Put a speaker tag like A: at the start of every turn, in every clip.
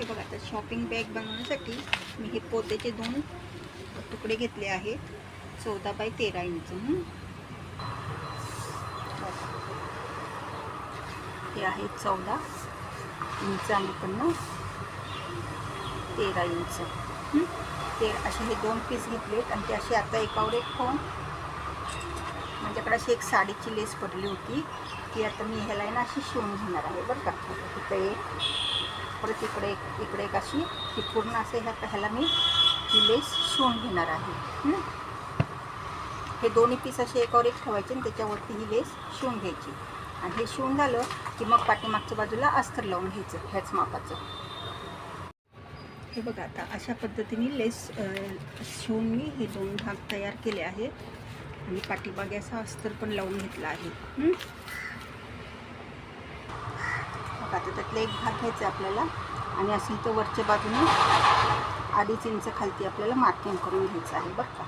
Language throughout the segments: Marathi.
A: हे बघा आता शॉपिंग बॅग बनवण्यासाठी मी हे पोत्याचे दोन तुकडे घेतले आहेत. चौदा बाय तेरा इंच हे. आहे चौदा इंच आणि पण तेरा इंच तेरा ते असे हे दोन पीस घेतलेत आणि ते असे आता एकावर एक फोन माझ्याकडे अशी एक साडीची लेस पडली होती. ती आता मी ह्याला आहे ना अशी शिवून घेणार आहे. बरं का? आता तिकडे एक परत इकडे एक इकडे एक अशी ती पूर्ण असे ह्या ह्याला मी ही लेस शिवून घेणार आहे. हे? दोन्ही पीस असे एकावर एक ठेवायचे आणि त्याच्यावरती ही लेस शिवून घ्यायची. आणि हे शिवून झालं की मग पाठीमागच्या बाजूला अस्तर लावून घ्यायचं ह्याच मापाचं. हे बघा आता अशा पद्धतीने लेस शिवून मी हे दोन भाग तयार केले आहेत. आणि पाठीमागे असा अस्तर पण लावून घेतला आहे. बघा आता त्यातला एक भाग घ्यायचा आहे आपल्याला. आणि असं इथं वरच्या बाजूने अडीच इंच खालती आपल्याला मार्किंग करून घ्यायचं आहे बघ का?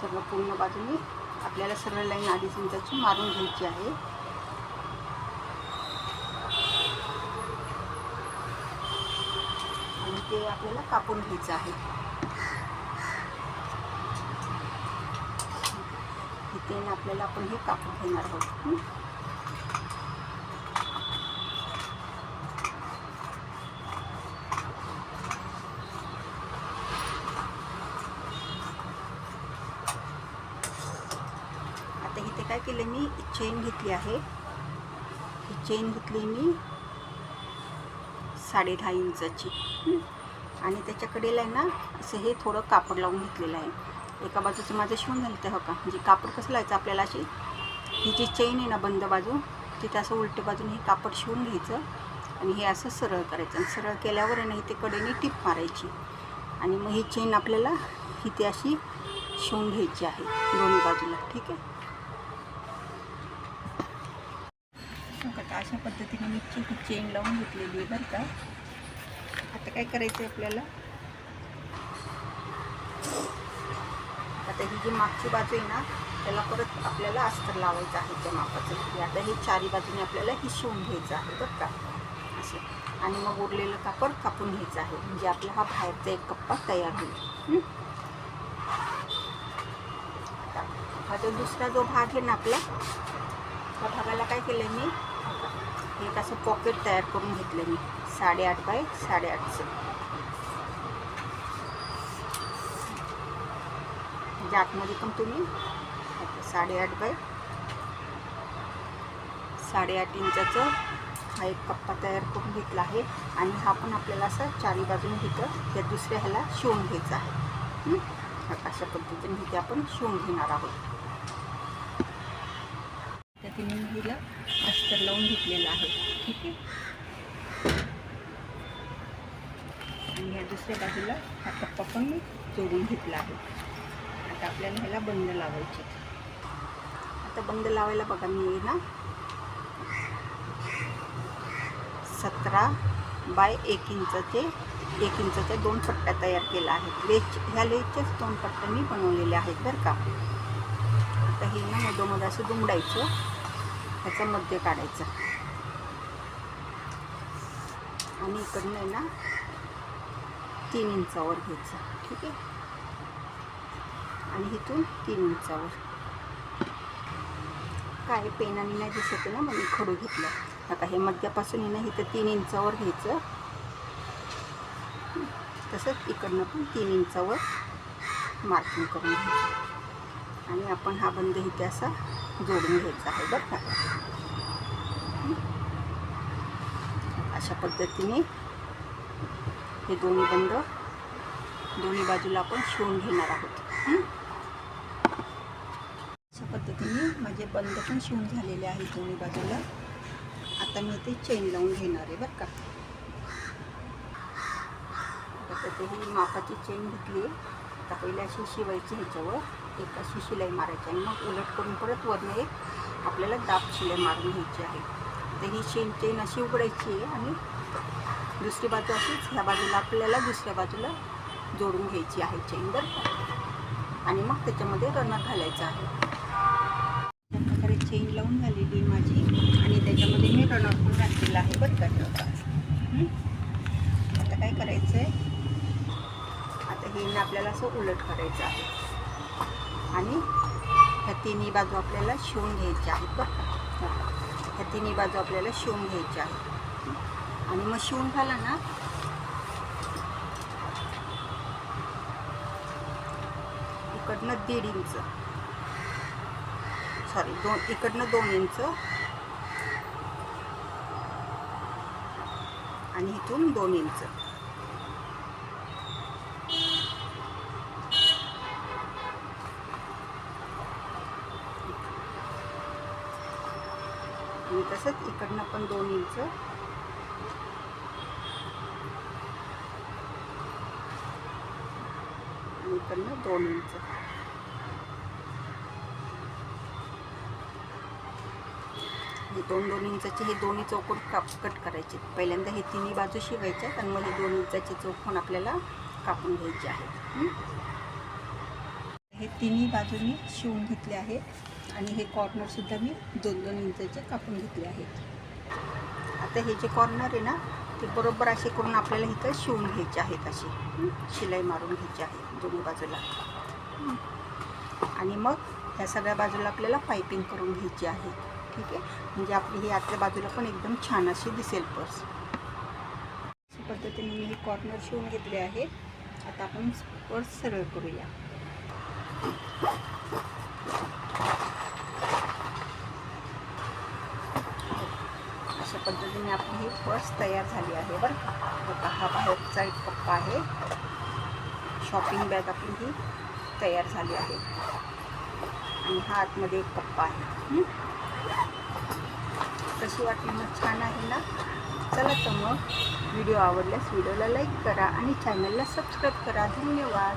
A: सर्व पूर्ण बाजूने आपल्याला सरळ लाईन अडीच इंचाची मारून घ्यायची आहे आणि ते आपल्याला कापून घ्यायचं आहे. इथे आपल्याला आपण हे कापून घेणार आहोत. आता इथे काय केलं मी? चेन घेतली आहे. ही चेन घेतली मी साडे दहा इंचाची आणि त्याच्याकडेला आहे ना असं हे थोडं कापड लावून घेतलेलं आहे. एका बाजूचं माझं शिवून झालं ते हो का? म्हणजे कापड कसं लावायचं आपल्याला अशी? ही जी चेन आहे ना बंद बाजू तिथे असं उलटे बाजूने हे कापड शिवून घ्यायचं आणि हे असं सरळ करायचं. आणि सरळ केल्यावर आहे ना इथे कडेने टीप मारायची. आणि मग ही चेन आपल्याला इथे अशी शिवून घ्यायची आहे दोन्ही बाजूला. ठीक आहे? हो अशा पद्धतीने मी चेन लावून घेतलेली आहे बरं का. आता काय करायचं आहे आपल्याला? आता ही जी मागची बाजू आहे ना त्याला परत आपल्याला अस्तर लावायचं आहे त्या मापाचं. आता हे चारी बाजूने आपल्याला ही शिवून घ्यायचं आहे बरं का? असं. आणि मग उरलेलं कापड कापून घ्यायचं आहे. म्हणजे आपला हा बाहेरचा एक कप्पा तयार होईल. आता हा तो दुसरा जो भाग आहे ना आपला त्या भागाला काय केलं मी? हे एक असं पॉकेट तयार करून घेतलं मी. साडेआठ बाय साडेआठचं म्हणजे आतमध्ये पण तुम्ही साडेआठ बाय साडेआठ इंचाचं हा एक कप्पा तयार करून घेतला आहे आणि हा पण आपल्याला असा चारी बाजूने घेतं या दुसऱ्या ह्याला शिवून घ्यायचा आहे. अशा पद्धतीने इथे आपण शिवून घेणार आहोत. त्या तिने हिला अस्तर लावून घेतलेलं आहे. ठीक आहे आणि ह्या दुसऱ्या बाजूला हा कप्पा पण मी जोडून घेतला आहे. आता आपल्याला ह्याला बंद लावायचे आता बंद लावायला बघा मी ना सतरा बाय एक इंचचे एक इंचच्या दोन पट्ट्या तयार केल्या आहेत. लेच ह्या लेचच्याच दोन पट्ट्या मी बनवलेल्या आहेत बरं का. आता हे ना मधोमध असं दुमडायचं ह्याचा मध्य काढायचा. आणि इकडनं आहे ना तीन इंचावर घ्यायचं. ठीक आहे? आणि इथून तीन इंचावर. काय पेनाने नाही दिसत आहे ना मग मी खडू घेतलं. आता हे मध्यापासून नाही ना इथं तीन इंचावर घ्यायचं. तसंच इकडनं पण तीन इंचावर मार्किंग करून घ्यायचं. आणि आपण हा बंद इथे असा जोडून घ्यायचा आहे बरं का? अशा पद्धतीने हे दोन्ही बंद. दोन्ही बाजूला आपण शिवून घेणार आहोत. अशा पद्धतीने माझे बंद पण शिवून झालेले आहेत दोन्ही बाजूला. आता मी ते चेन लावून घेणार आहे बरं का. आता ते ही मापाची चेन घेतली आहे. आता पहिले अशी शिवायची ह्याच्यावर. एक अशी शिलाई मारायची आणि मग उलट करून परत वरनं एक आपल्याला दाब शिलाई मारून घ्यायची आहे. तर ही शेन चेन अशी उघडायची आहे आणि दुसरी बाजू अशीच ह्या बाजूला आपल्याला दुसऱ्या बाजूला जोडून घ्यायची आहे चेन बरं का आणि मग त्याच्यामध्ये रनर घालायचं आहे. अशा प्रकारे चेन लावून झालेली माझी. आणि त्याच्यामध्ये मी रनर पण घातलेला आहे बरं का. आता काय करायचं आहे आता हे आपल्याला असं उलट करायचं आहे. आणि ह्या तिन्ही बाजू आपल्याला शिवून घ्यायच्या आहेत बरं का. ह्या तिन्ही बाजू आपल्याला शिवून घ्यायच्या आहेत. आणि मग शिवून खाला ना. इकडनं दीड इंच. सॉरी दोन इकडनं दोन इंच. आणि इथून दोन इंच. आणि तसंच इकडनं पण दोन इंच. आणि इकडनं दोन इंच. हे दोन दोन इंचाचे हे दोन्ही चौकोन काप कट करायचे. पहिल्यांदा हे तिन्ही बाजू शिवायच्या आणि मग हे दोन इंचाचे चौकोन आपल्याला कापून घ्यायचे आहेत. हे? तिन्ही बाजूनी शिवून घेतले आहेत आणि हे कॉर्नरसुद्धा मी दोन दोन इंचाचे कापून घेतले आहेत. आता हे जे कॉर्नर आहे ना की बरोबर असे करून आपल्याला इथं शिवून घ्यायचे आहेत असे शिलाई मारून घ्यायची आहे दोन्ही बाजूला. आणि मग ह्या सगळ्या बाजूला आपल्याला पायपिंग करून घ्यायची आहे. ठीक आहे? म्हणजे आपली ही आतल्या बाजूला पण एकदम छान अशी दिसेल पर्स. अशा पद्धतीने मी हे कॉर्नर शिवून घेतले आहे. आता आपण पर्स सरळ करूया. पद्धतीने आपली ही पर्स तयार झाली आहे बरं का? बघा हा बाहेरचा एक पप्पा आहे. शॉपिंग बॅग आपली ही तयार झाली आहे. आणि हा आतमध्ये एक पप्पा आहे. कशी वाटली? मग छान आहे ना? चला तर मग व्हिडिओ आवडल्यास व्हिडिओला लाईक करा आणि चॅनलला सबस्क्राईब करा. धन्यवाद.